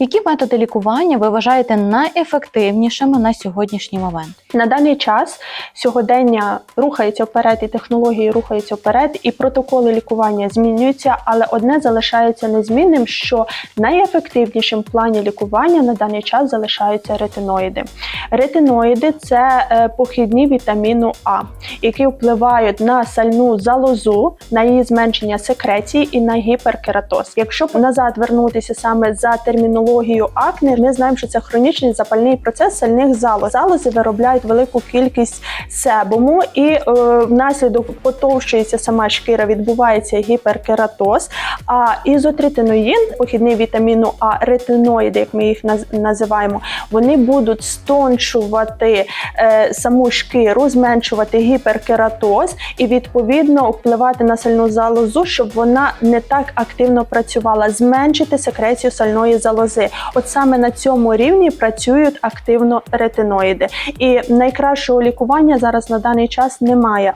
Які методи лікування ви вважаєте найефективнішими на сьогоднішній момент? На даний час сьогодення рухається вперед, і технології рухаються вперед, і протоколи лікування змінюються, але одне залишається незмінним, що найефективнішим в плані лікування на даний час залишаються ретиноїди. Ретиноїди це е, похідні вітаміну А, які впливають на сальну залозу, на її зменшення секреції і на гіперкератоз. Якщо назад вернутися саме за термінологією акне, ми знаємо, що це хронічний запальний процес сальних залоз. Залози виробляють велику кількість себуму, і е, внаслідок потовщується сама шкіра, відбувається гіперкератоз. А ізотретиноїн, похідний вітаміну А, ретиноїди, як ми їх наз- називаємо, вони будуть стончувати е, саму шкіру, зменшувати гіперкератоз і відповідно впливати на сальну залозу, щоб вона не так активно працювала, зменшити секрецію сальної залози. От саме на цьому рівні працюють активно ретиноїди. І найкращого лікування зараз на даний час немає.